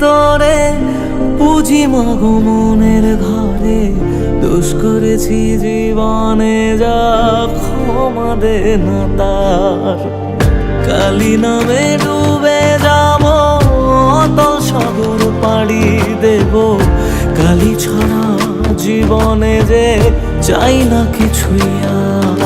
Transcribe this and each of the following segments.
তোরে পুঁজি মাগো মনের ঘরে। দোষ করেছি জীবনে যা ক্ষমা দে না তার। কালি নামে ডুবে যাব, অতল সাগর পাড়ি দেব। কালি ছাড়া জীবনে যে চাই না কিছুই আর।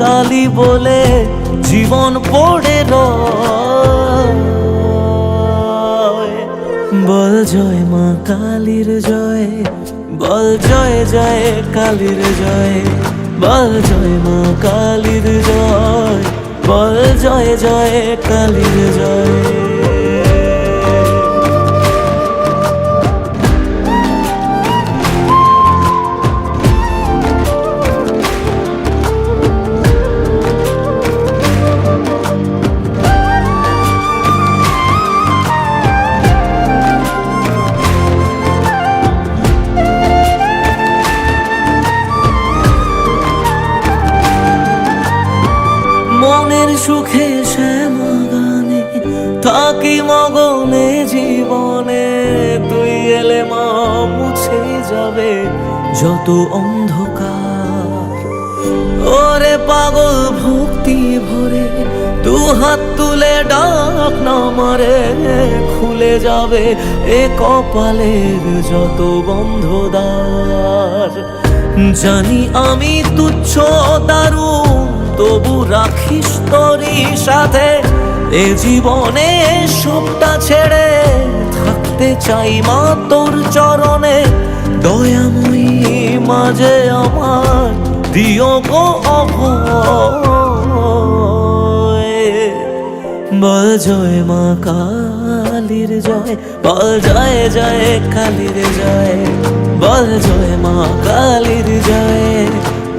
কালী বলে জীবন পড়ে বল জয় মা কালীর জয়, বল জয় জয় কালীর জয়, বল জয় মা কালীর জয়, বল জয় জয় কালীর জয়। সুখে শ্যামা গানে থাকি মগনে জীবনে। তুই এলে মা মুছে যাবে যত অন্ধকার। ওরে পাগল ভক্তি ভরে দু হাত তুলে ডাক না মারে, খুলে যাবে এ কপালের যত বন্ধ দ্বার জানি আমি তুচ্ছ দারুণ রাখিস তোরই সাথে, এ জীবনে সবটা ছেড়ে থাকতে চাই মা তোর চরণে। দয়াময়ী মাঝে আমার দিও গো বল জয় মা কালীর জয়, বল জয় জয় কালীর জয়, বল জয় মা কালীর জয়।